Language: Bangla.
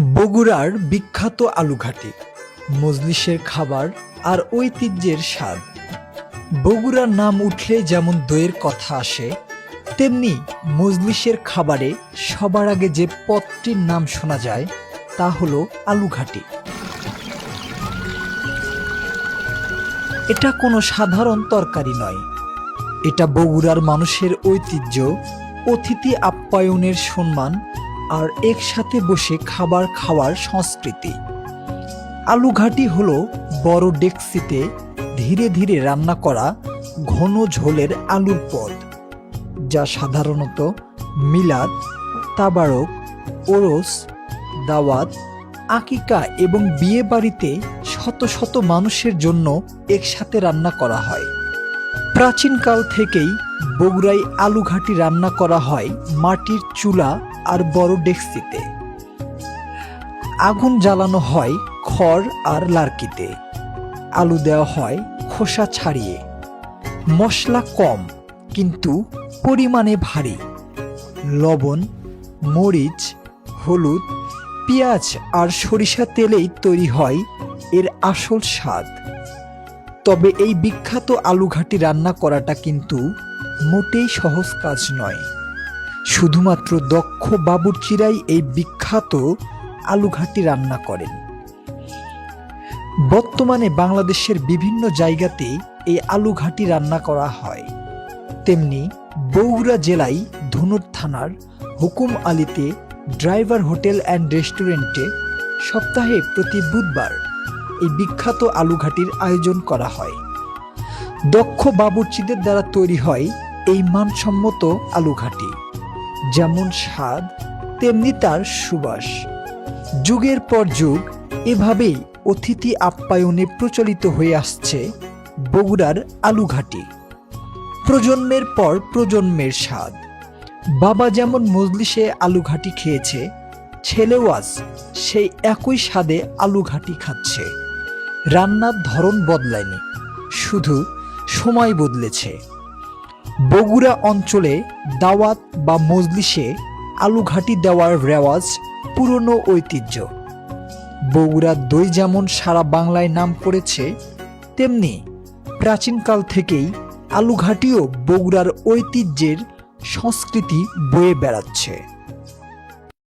বগুড়ার বিখ্যাত আলুঘাটি, মজলিসের খাবার আর ঐতিহ্যের স্বাদ। বগুড়ার নাম উঠলে যেমন দইয়ের কথা আসে, তেমনি মজলিসের খাবারে সবার আগে যে পথটির নাম শোনা যায়, তা হলো আলুঘাটি। এটা কোনো সাধারণ তরকারি নয়। এটা বগুড়ার মানুষের ঐতিহ্য, অতিথি আপ্যায়নের সম্মান আর একসাথে বসে খাবার খাওয়ার সংস্কৃতি। আলুঘাটি হলো বড় ডেক্সিতে ধীরে ধীরে রান্না করা ঘন ঝোলের আলুর পদ, যা সাধারণত মিলাদ, তাবারক, ওরস, দাওয়াত, আকিকা এবং বিয়ে বাড়িতে শত শত মানুষের জন্য একসাথে রান্না করা হয়। প্রাচীনকাল থেকেই বগুড়ায় আলুঘাটি রান্না করা হয় মাটির চুলা আর বড় ডেক্সিতে। আগুন জ্বালানো হয় খড় আর লার্কিতে। আলু দেওয়া হয় খোসা ছাড়িয়ে। মশলা কম, কিন্তু পরিমাণে ভারী। লবণ, মরিচ, হলুদ, পেঁয়াজ আর সরিষা তেলেই তৈরি হয় এর আসল স্বাদ। তবে এই বিখ্যাত আলুঘাটি রান্না করাটা কিন্তু মোটেই সহজ কাজ নয়। শুধুমাত্র দক্ষ বাবুর্চিরাই এই বিখ্যাত আলুঘাটি রান্না করেন। বর্তমানে বাংলাদেশের বিভিন্ন জায়গাতে এই আলুঘাটি রান্না করা হয়। তেমনি বগুড়া জেলায় ধনুর থানার হুকুম আলীতে ড্রাইভার হোটেল অ্যান্ড রেস্টুরেন্টে সপ্তাহে প্রতি বুধবার এই বিখ্যাত আলুঘাটির আয়োজন করা হয়। দক্ষ বাবুর্চিদের দ্বারা তৈরি হয় এই মানসম্মত আলুঘাটি। যেমন স্বাদ, তেমনি তার সুবাস। যুগের পর যুগ এভাবেই অতিথি আপ্যায়নে প্রচলিত হয়ে আসছে বগুড়ার আলুঘাটি। প্রজন্মের পর প্রজন্মের স্বাদ। বাবা যেমন মজলিসে আলুঘাটি খেয়েছে, ছেলেও আজ সেই একই স্বাদে আলুঘাটি খাচ্ছে। রান্নার ধরন বদলায়নি, শুধু সময় বদলেছে। বগুড়া অঞ্চলে দাওয়াত বা মজলিসে আলুঘাটি দেওয়ার রেওয়াজ পুরনো ঐতিহ্য। বগুড়া দই যেমন সারা বাংলায় নাম করেছে, তেমনি প্রাচীনকাল থেকেই আলুঘাটিও বগুড়ার ঐতিহ্যের সংস্কৃতি বয়ে বেড়াচ্ছে।